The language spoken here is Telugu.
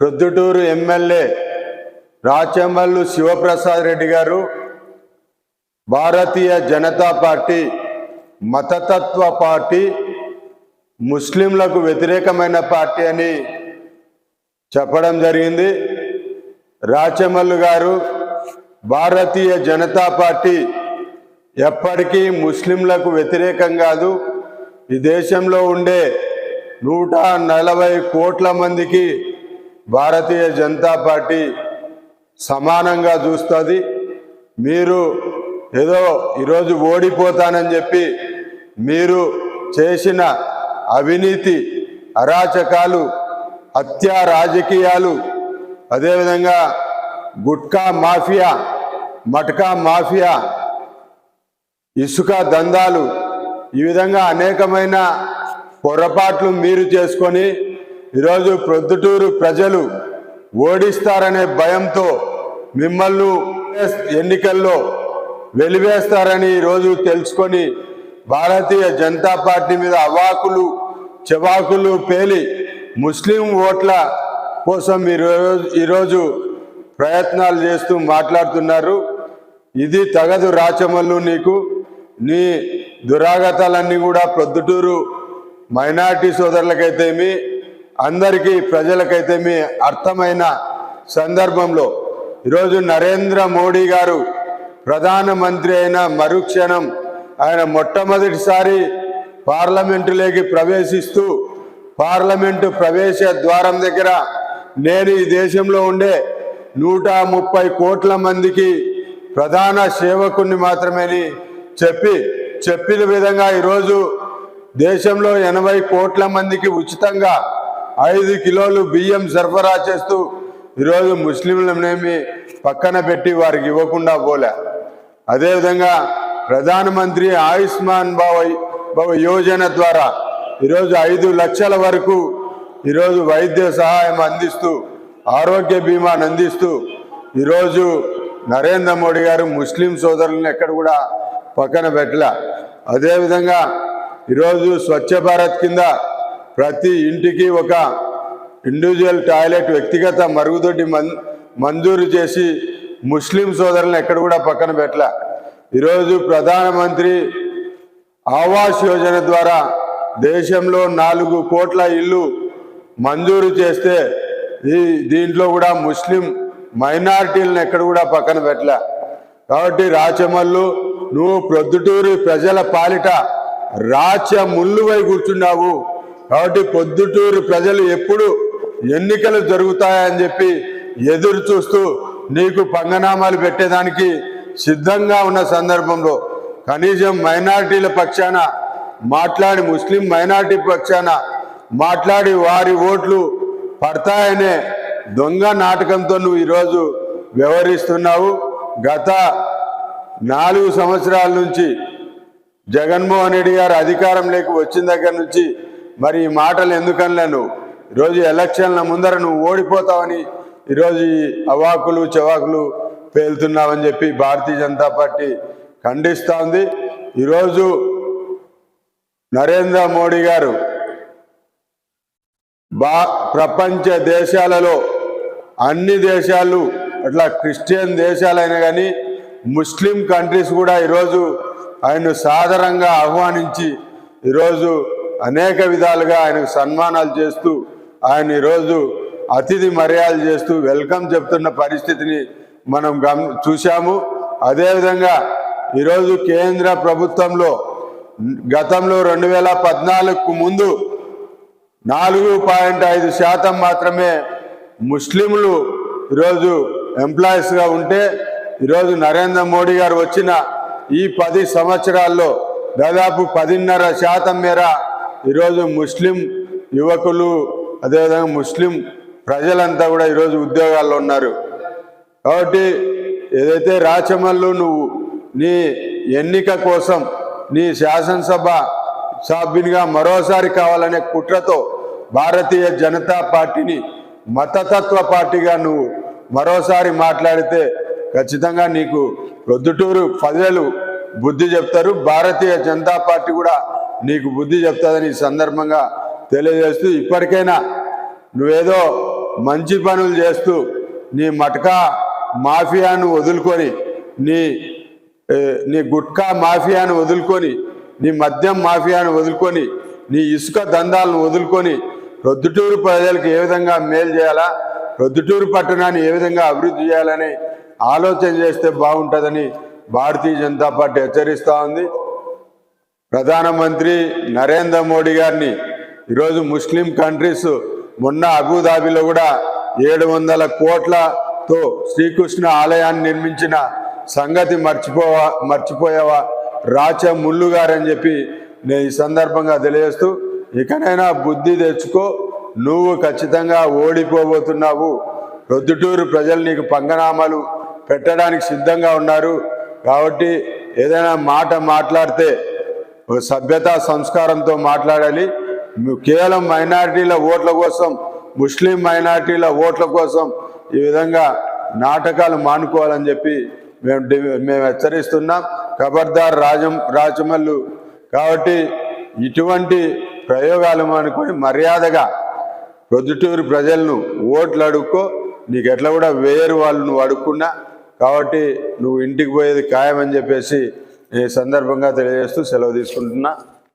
ప్రొద్దుటూరు ఎమ్మెల్యే రాచమల్లు శివప్రసాద్ రెడ్డి గారు భారతీయ జనతా పార్టీ మతతత్వ పార్టీ ముస్లింలకు వ్యతిరేకమైన పార్టీ అని చెప్పడం జరిగింది. రాచమల్లు గారు భారతీయ జనతా పార్టీ ఎప్పటికీ ముస్లింలకు వ్యతిరేకం కాదు. ఈ దేశంలో ఉండే నూట నలభై కోట్ల మందికి భారతీయ జనతా పార్టీ సమానంగా చూస్తుంది. మీరు ఏదో ఈరోజు ఓడిపోతానని చెప్పి మీరు చేసిన అవినీతి అరాచకాలు హత్యా రాజకీయాలు అదేవిధంగా గుట్కా మాఫియా మట్కా మాఫియా ఇసుక దందాలు ఈ విధంగా అనేకమైన పొరపాట్లు మీరు చేసుకొని ఈరోజు ప్రొద్దుటూరు ప్రజలు ఓడిస్తారనే భయంతో మిమ్మల్ని ఎన్నికల్లో వెలివేస్తారని ఈరోజు తెలుసుకొని భారతీయ జనతా పార్టీ మీద అవాకులు చెవాకులు పేలి ముస్లిం ఓట్ల కోసం మీరు ఈరోజు ప్రయత్నాలు చేస్తూ మాట్లాడుతున్నారు. ఇది తగదు రాచమల్లు నీకు. నీ దురాగతాలన్నీ కూడా ప్రొద్దుటూరు మైనార్టీ సోదరులకైతేమి అందరికీ ప్రజలకైతే మీ అర్థమైన సందర్భంలో ఈరోజు నరేంద్ర మోడీ గారు ప్రధానమంత్రి అయిన మరుక్షణం ఆయన మొట్టమొదటిసారి పార్లమెంటులోకి ప్రవేశిస్తూ పార్లమెంటు ప్రవేశ ద్వారం దగ్గర నేను ఈ దేశంలో ఉండే నూట ముప్పై కోట్ల మందికి ప్రధాన సేవకుని మాత్రమేని చెప్పి చెప్పిన విధంగా ఈరోజు దేశంలో ఎనభై కోట్ల మందికి ఉచితంగా ఐదు కిలోలు బియ్యం సరఫరా చేస్తూ ఈరోజు ముస్లింలనేమి పక్కన పెట్టి వారికి ఇవ్వకుండా పోలే. అదేవిధంగా ప్రధానమంత్రి ఆయుష్మాన్ భవ భవ యోజన ద్వారా ఈరోజు ఐదు లక్షల వరకు ఈరోజు వైద్య సహాయం అందిస్తూ ఆరోగ్య బీమాను అందిస్తూ ఈరోజు నరేంద్ర మోడీ గారు ముస్లిం సోదరులను ఎక్కడ కూడా పక్కన పెట్టలే. అదేవిధంగా ఈరోజు స్వచ్ఛ భారత్ కింద ప్రతి ఇంటికి ఒక ఇండివిజువల్ టాయిలెట్ వ్యక్తిగత మరుగుదొడ్డి మం మంజూరు చేసి ముస్లిం సోదరులను ఎక్కడ కూడా పక్కన పెట్టలే. ఈరోజు ప్రధానమంత్రి ఆవాస్ యోజన ద్వారా దేశంలో నాలుగు కోట్ల ఇల్లు మంజూరు చేస్తే ఈ దీంట్లో కూడా ముస్లిం మైనారిటీలను ఎక్కడ కూడా పక్కన పెట్టలే. కాబట్టి రాచమల్లు నువ్వు ప్రొద్దుటూరి ప్రజల పాలిట రాచ ముళ్ళువై కూర్చున్నావు. కాబట్టి పొద్దుటూరు ప్రజలు ఎప్పుడు ఎన్నికలు జరుగుతాయని చెప్పి ఎదురు చూస్తూ నీకు పంగనామాలు పెట్టేదానికి సిద్ధంగా ఉన్న సందర్భంలో కనీసం మైనారిటీల పక్షాన మాట్లాడి ముస్లిం మైనార్టీ పక్షాన మాట్లాడి వారి ఓట్లు పడతాయనే దొంగ నాటకంతో నువ్వు ఈరోజు వ్యవహరిస్తున్నావు. గత నాలుగు సంవత్సరాల నుంచి జగన్మోహన్ రెడ్డి గారు అధికారంలోకి వచ్చిన దగ్గర నుంచి మరి ఈ మాటలు ఎందుకనలేను ఈరోజు ఎలక్షన్ల ముందర నువ్వు ఓడిపోతావని ఈరోజు ఈ అవాకులు చవాకులు పేలుతున్నావని చెప్పి భారతీయ జనతా పార్టీ ఖండిస్తూ ఉంది ఈరోజు నరేంద్ర మోడీ గారు బా ప్రపంచ దేశాలలో అన్ని దేశాలు అట్లా క్రిస్టియన్ దేశాలైనా కానీ ముస్లిం కంట్రీస్ కూడా ఈరోజు ఆయన్ను సాదరంగా ఆహ్వానించి ఈరోజు అనేక విధాలుగా ఆయనకు సన్మానాలు చేస్తూ ఆయన ఈరోజు అతిథి మర్యాదలు చేస్తూ వెల్కమ్ చెప్తున్న పరిస్థితిని మనం గమ చూశాము. అదేవిధంగా ఈరోజు కేంద్ర ప్రభుత్వంలో గతంలో రెండు వేల పద్నాలుగుకు ముందు నాలుగు పాయింట్ ఐదు శాతం మాత్రమే ముస్లింలు ఈరోజు ఎంప్లాయీస్గా ఉంటే ఈరోజు నరేంద్ర మోడీ గారు వచ్చిన ఈ పది సంవత్సరాల్లో దాదాపు పదిన్నర శాతం మేర ఈరోజు ముస్లిం యువకులు అదేవిధంగా ముస్లిం ప్రజలంతా కూడా ఈరోజు ఉద్యోగాల్లో ఉన్నారు. కాబట్టి ఏదైతే రాచమల్లు నువ్వు నీ ఎన్నిక కోసం నీ శాసనసభ సభ్యునిగా మరోసారి కావాలనే కుట్రతో భారతీయ జనతా పార్టీని మతతత్వ పార్టీగా నువ్వు మరోసారి మాట్లాడితే ఖచ్చితంగా నీకు ప్రొద్దుటూరు ప్రజలు బుద్ధి చెప్తారు. భారతీయ జనతా పార్టీ కూడా నీకు బుద్ధి చెప్తాదని ఈ సందర్భంగా తెలియజేస్తూ ఇప్పటికైనా నువ్వేదో మంచి పనులు చేస్తూ నీ మటకా మాఫియాను వదులుకొని నీ నీ గుట్కా మాఫియాను వదులుకొని నీ మద్యం మాఫియాను వదులుకొని నీ ఇసుక దందాలను వదులుకొని రొద్దుటూరు ప్రజలకు ఏ విధంగా మేలు చేయాలా ప్రొద్దుటూరు పట్టణాన్ని ఏ విధంగా అభివృద్ధి చేయాలని ఆలోచన చేస్తే బాగుంటుందని భారతీయ జనతా పార్టీ హెచ్చరిస్తూ ఉంది. ప్రధానమంత్రి నరేంద్ర మోడీ గారిని. ఈరోజు ముస్లిం కంట్రీస్ మొన్న అబుదాబిలో కూడా ఏడు వందల కోట్లతో శ్రీకృష్ణ ఆలయాన్ని నిర్మించిన సంగతి మర్చిపోవా మర్చిపోయావా? రాచ ముల్లు గారని చెప్పి నేను ఈ సందర్భంగా తెలియజేస్తూ ఇకనైనా బుద్ధి తెచ్చుకో నువ్వు ఖచ్చితంగా ఓడిపోబోతున్నావు. ప్రొద్దుటూరు ప్రజలు నీకు పంగనామాలు పెట్టడానికి సిద్ధంగా ఉన్నారు. కాబట్టి ఏదైనా మాట మాట్లాడితే ఒక సభ్యత సంస్కారంతో మాట్లాడాలి. కేవలం మైనారిటీల ఓట్ల కోసం ముస్లిం మైనారిటీల ఓట్ల కోసం ఈ విధంగా నాటకాలు మానుకోవాలని చెప్పి మేము మేము హెచ్చరిస్తున్నాం. ఖబర్దార్ రాజం రాజమల్లు కాబట్టి ఇటువంటి ప్రయోగాలు మానుకొని మర్యాదగా ప్రొద్దుటూరు ప్రజలను ఓట్లు అడుక్కో నీకు ఎట్లా కూడా వేరు వాళ్ళు నువ్వు అడుక్కున్నా కాబట్టి నువ్వు ఇంటికి పోయేది ఖాయమని చెప్పేసి ఈ సందర్భంగా తెలియజేస్తూ సెలవు తీసుకుంటున్నా.